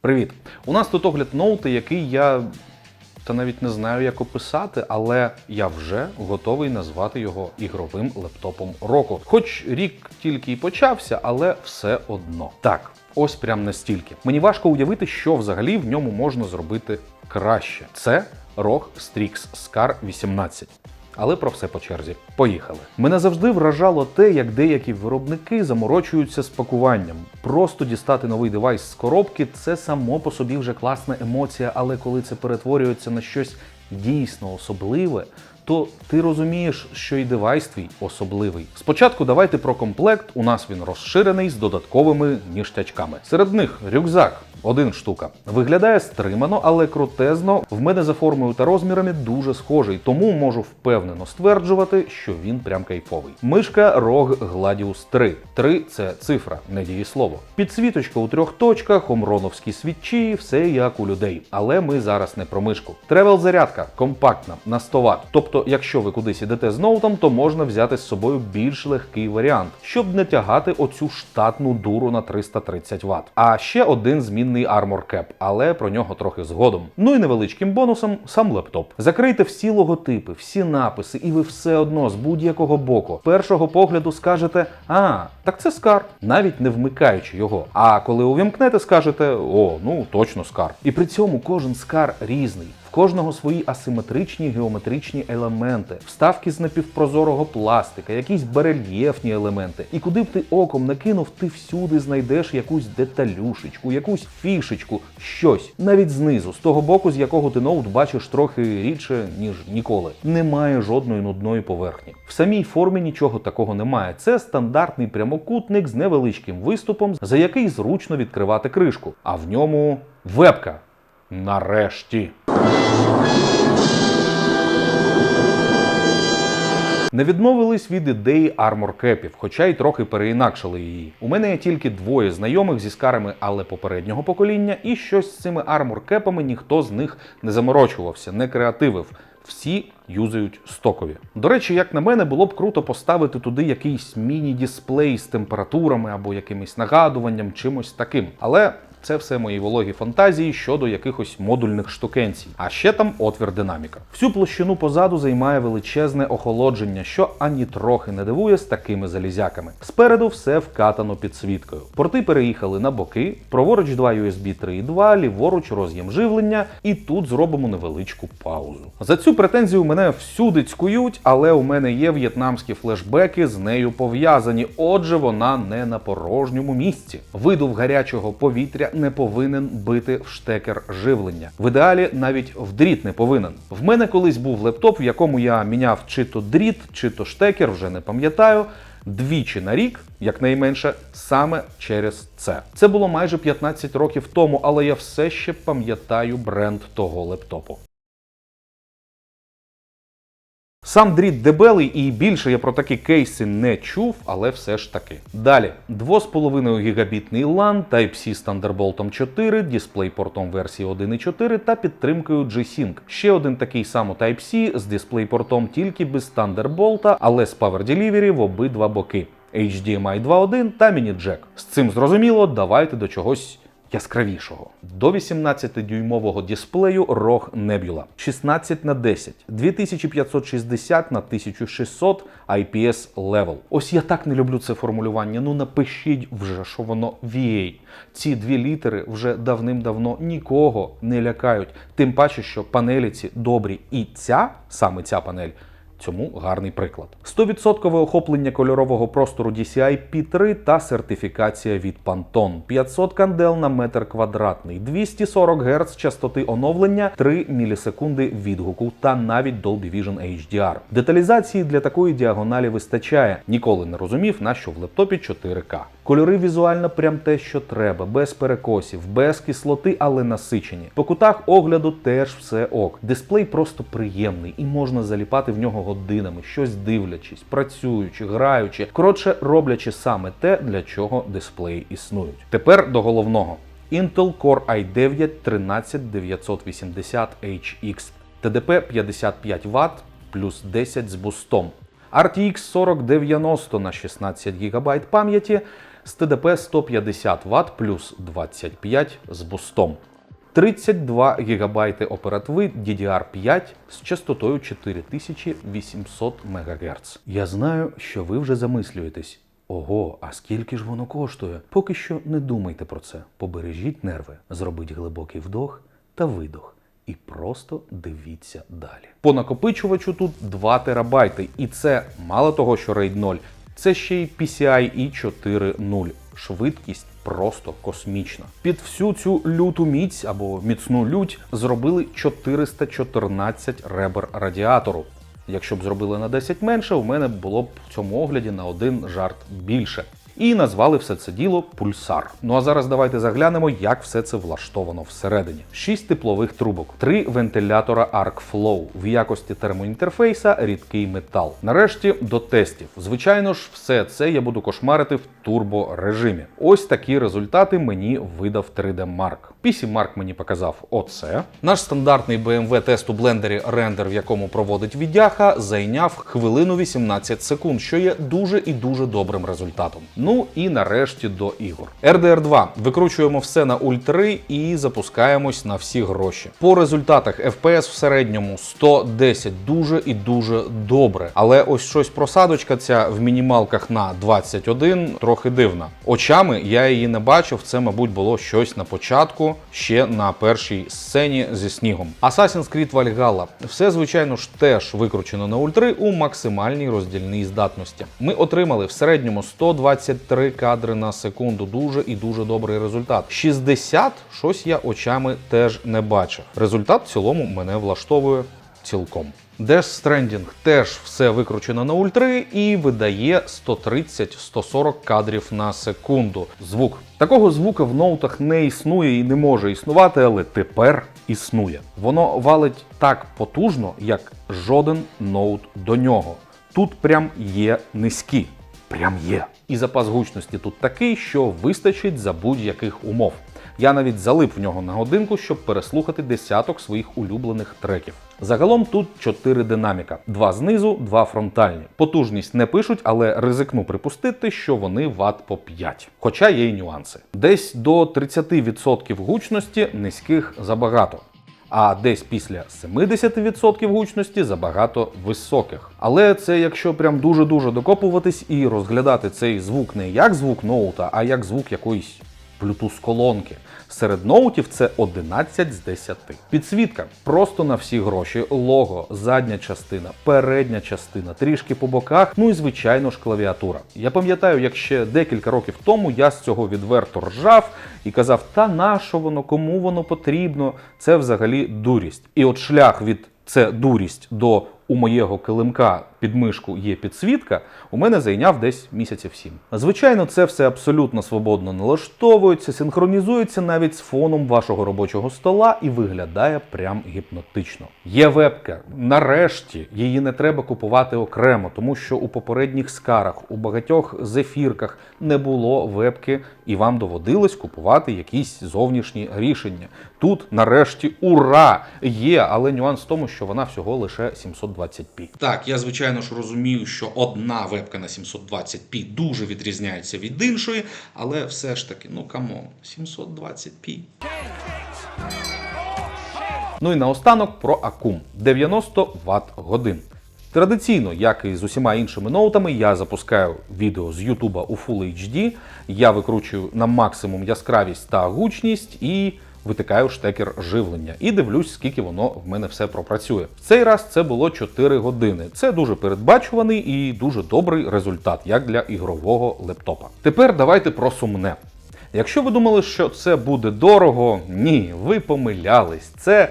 Привіт! У нас тут огляд ноута, який я та навіть не знаю, як описати, але я вже готовий назвати його ігровим лептопом року. Хоч рік тільки й почався, але все одно. Так, ось прям настільки. Мені важко уявити, що взагалі в ньому можна зробити краще. Це ROG Strix Scar 18. Але про все по черзі. Поїхали. Мене завжди вражало те, як деякі виробники заморочуються з пакуванням. Просто дістати новий девайс з коробки це само по собі вже класна емоція, але коли це перетворюється на щось дійсно особливе, то ти розумієш, що і девайс твій особливий. Спочатку давайте про комплект. У нас він розширений з додатковими ніштячками. Серед них рюкзак. Один штука. Виглядає стримано, але крутезно. В мене за формою та розмірами дуже схожий, тому можу впевнено стверджувати, що він прям кайфовий. Мишка ROG Gladius 3. 3 – це цифра, не дієслово. Підсвіточка у трьох точках, омроновські свічі, все як у людей. Але ми зараз не про мишку. Тревел зарядка компактна на 100 Вт. Тобто, якщо ви кудись ідете з ноутом, то можна взяти з собою більш легкий варіант, щоб не тягати оцю штатну дуру на 330 Вт. А ще один змінний Armor Cap, але про нього трохи згодом. Ну і невеличким бонусом сам лептоп. Закрийте всі логотипи, всі написи, і ви все одно з будь-якого боку першого погляду скажете: а, так це скар, навіть не вмикаючи його. А коли увімкнете, скажете: о, ну точно скар. І при цьому кожен скар різний. Кожного свої асиметричні геометричні елементи, вставки з напівпрозорого пластика, якісь барельєфні елементи. І куди б ти оком не кинув, ти всюди знайдеш якусь деталюшечку, якусь фішечку, щось. Навіть знизу, з того боку, з якого ти ноут бачиш трохи рідше, ніж ніколи. Немає жодної нудної поверхні. В самій формі нічого такого немає. Це стандартний прямокутник з невеличким виступом, за який зручно відкривати кришку. А в ньому вебка. Нарешті. Не відмовились від ідеї армор кепів, хоча й трохи переінакшили її. У мене є тільки двоє знайомих зі скарами, але попереднього покоління, і щось з цими армор кепами ніхто з них не заморочувався, не креативив. Всі юзають стокові. До речі, як на мене, було б круто поставити туди якийсь міні-дисплей з температурами або якимось нагадуванням, чимось таким. Але це все мої вологі фантазії щодо якихось модульних штукенцій. А ще там отвір динаміка. Всю площину позаду займає величезне охолодження, що ані трохи не дивує з такими залізяками. Спереду все вкатано підсвіткою. Порти переїхали на боки, праворуч два USB 3.2, ліворуч роз'єм живлення, і тут зробимо невеличку паузу. За цю претензію мене всюди цькують, але у мене є в'єтнамські флешбеки з нею пов'язані. Отже, вона не на порожньому місці. Видув гарячого повітря не повинен бити в штекер живлення. В ідеалі навіть в дріт не повинен. В мене колись був лептоп, в якому я міняв чи то дріт, чи то штекер, вже не пам'ятаю. Двічі на рік, якнайменше, саме через це. Це було майже 15 років тому, але я все ще пам'ятаю бренд того лептопу. Сам дріт дебелий і більше я про такі кейси не чув, але все ж таки. Далі 2,5 гігабітний LAN, Type-C з Thunderbolt 4, DisplayPort версії 1.4 та підтримкою G-Sync. Ще один такий само Type-C з DisplayPort тільки без Thunderbolt, але з Power Delivery в обидва боки. HDMI 2.1 та міні-джек. З цим зрозуміло, давайте до чогось яскравішого. До 18-дюймового дисплею ROG Nebula 16 на 10 2560 на 1600 IPS Level. Ось я так не люблю це формулювання. Ну напишіть вже, що воно VA. Ці дві літери вже давним-давно нікого не лякають. Тим паче, що панелі ці добрі. І ця, саме ця панель, Цьому гарний приклад. 100% охоплення кольорового простору DCI P3 та сертифікація від Pantone. 500 кандел на метр квадратний, 240 Гц частоти оновлення, 3 мілісекунди відгуку та навіть Dolby Vision HDR. Деталізації для такої діагоналі вистачає. Ніколи не розумів, на що в лептопі 4К. Кольори візуально прям те, що треба, без перекосів, без кислоти, але насичені. По кутах огляду теж все ок. Дисплей просто приємний і можна заліпати в нього годинами, щось дивлячись, працюючи, граючи, коротше, роблячи саме те, для чого дисплеї існують. Тепер до головного. Intel Core i9 13980HX, TDP 55 Вт плюс 10 з бустом. RTX 4090 на 16 ГБ пам'яті, з ТДП 150 Вт плюс 25 з бустом. 32 ГБ оперативи DDR5 з частотою 4800 МГц. Я знаю, що ви вже замислюєтесь. Ого, а скільки ж воно коштує? Поки що не думайте про це. Побережіть нерви, зробіть глибокий вдох та видох. І просто дивіться далі. По накопичувачу тут 2 терабайти, і це мало того, що RAID 0, це ще й PCIe 4.0. Швидкість просто космічна. Під всю цю люту міць або міцну лють зробили 414 ребер радіатору. Якщо б зробили на 10 менше, у мене було б в цьому огляді на один жарт більше. І назвали все це діло пульсар. Ну а зараз давайте заглянемо, як все це влаштовано всередині. Шість теплових трубок, три вентилятора ArcFlow, в якості термоінтерфейса рідкий метал. Нарешті до тестів. Звичайно ж, все це я буду кошмарити в турборежимі. Ось такі результати мені видав 3D Mark. PC Mark мені показав оце. Наш стандартний BMW тест у блендері рендер, в якому проводить віддяха, зайняв хвилину 18 секунд, що є дуже і дуже добрим результатом. Ну і нарешті до ігор. RDR 2 викручуємо все на ульт-3 і запускаємось на всі гроші. По результатах FPS в середньому 110 дуже і дуже добре. Але ось щось просадочка ця в мінімалках на 21 трохи дивна. Очами я її не бачив. Це, мабуть, було щось на початку, ще на першій сцені зі снігом. Assassin's Creed Valhalla. Все, звичайно ж, теж викручено на ультри у максимальній роздільній здатності. Ми отримали в середньому 123 кадри на секунду. Дуже і дуже добрий результат. 60 щось я очами теж не бачив. Результат в цілому мене влаштовує цілком. Death Stranding теж все викручено на ультри і видає 130-140 кадрів на секунду. Звук. Такого звука в ноутах не існує і не може існувати, але тепер існує. Воно валить так потужно, як жоден ноут до нього. Тут прям є низькі. Прям є. І запас гучності тут такий, що вистачить за будь-яких умов. Я навіть залип в нього на годинку, щоб переслухати десяток своїх улюблених треків. Загалом тут чотири динаміка: два знизу, два фронтальні. Потужність не пишуть, але ризикну припустити, що вони ват по 5. Хоча є й нюанси. Десь до 30% гучності низьких забагато. А десь після 70% гучності забагато високих. Але це якщо прям дуже-дуже докопуватись і розглядати цей звук не як звук ноута, а як звук якоїсь Bluetooth колонки. Серед ноутів це 11 з 10. Підсвітка просто на всі гроші. Лого, задня частина, передня частина, трішки по боках, ну і звичайно ж клавіатура. Я пам'ятаю, як ще декілька років тому я з цього відверто ржав і казав: та на що воно, кому воно потрібно? Це взагалі дурість. І от шлях від це дурість до у моєго килимка під мишку є підсвітка, у мене зайняв десь місяців сім. Звичайно, це все абсолютно свободно налаштовується, синхронізується навіть з фоном вашого робочого стола і виглядає прям гіпнотично. Є вебка. Нарешті її не треба купувати окремо, тому що у попередніх скарах, у багатьох зефірках не було вебки, і вам доводилось купувати якісь зовнішні рішення. Тут, нарешті, ура! Є, але нюанс в тому, що вона всього лише 720p. Так, я звичайно ж розумію, що одна вебка на 720p дуже відрізняється від іншої, але все ж таки, ну камон, 720p. Ну і наостанок про акум 90 Вт годин. Традиційно, як і з усіма іншими ноутами, я запускаю відео з YouTube у Full HD, я викручую на максимум яскравість та гучність і витикаю штекер живлення і дивлюсь, скільки воно в мене все пропрацює. В цей раз це було 4 години. Це дуже передбачуваний і дуже добрий результат, як для ігрового лептопа. Тепер давайте про сумне. Якщо ви думали, що це буде дорого, ні, ви помилялись. Це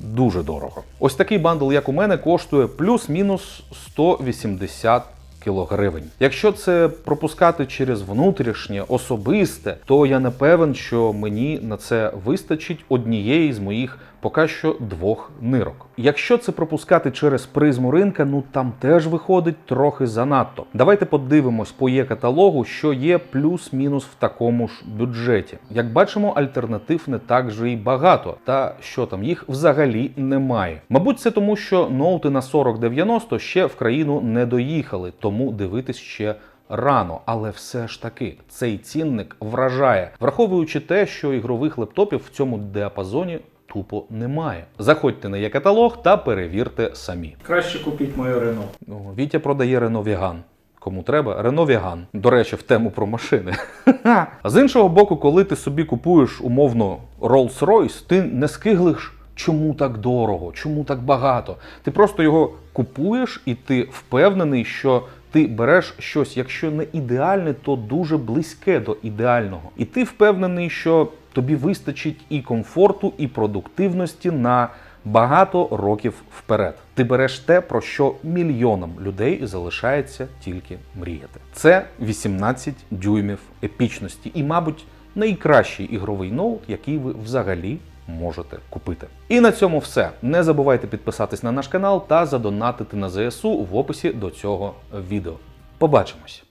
дуже дорого. Ось такий бандл, як у мене, коштує плюс-мінус 180 кілогривень. Якщо це пропускати через внутрішнє особисте, то я не певен, що мені на це вистачить однієї з моїх поки що двох нирок. Якщо це пропускати через призму ринка, ну там теж виходить трохи занадто. Давайте подивимось по є каталогу, що є плюс-мінус в такому ж бюджеті. Як бачимо, альтернатив не так же й багато, та що там їх взагалі немає. Мабуть, це тому, що ноути на 4090 ще в країну не доїхали, тому дивитись ще рано, але все ж таки цей цінник вражає, враховуючи те, що ігрових лептопів в цьому діапазоні тупо немає. Заходьте на є-каталог та перевірте самі. Краще купіть моє Рено. Вітя продає Renault Віган. Кому треба, Renault Віган. До речі, в тему про машини. А з іншого боку, коли ти собі купуєш умовно Rolls-Royce, ти не скиглиш, чому так дорого, чому так багато. Ти просто його купуєш і ти впевнений, що ти береш щось, якщо не ідеальне, то дуже близьке до ідеального. І ти впевнений, що тобі вистачить і комфорту, і продуктивності на багато років вперед. Ти береш те, про що мільйонам людей залишається тільки мріяти. Це 18 дюймів епічності, і, мабуть, найкращий ігровий ноут, який ви взагалі можете купити. І на цьому все. Не забувайте підписатись на наш канал та задонатити на ЗСУ в описі до цього відео. Побачимось!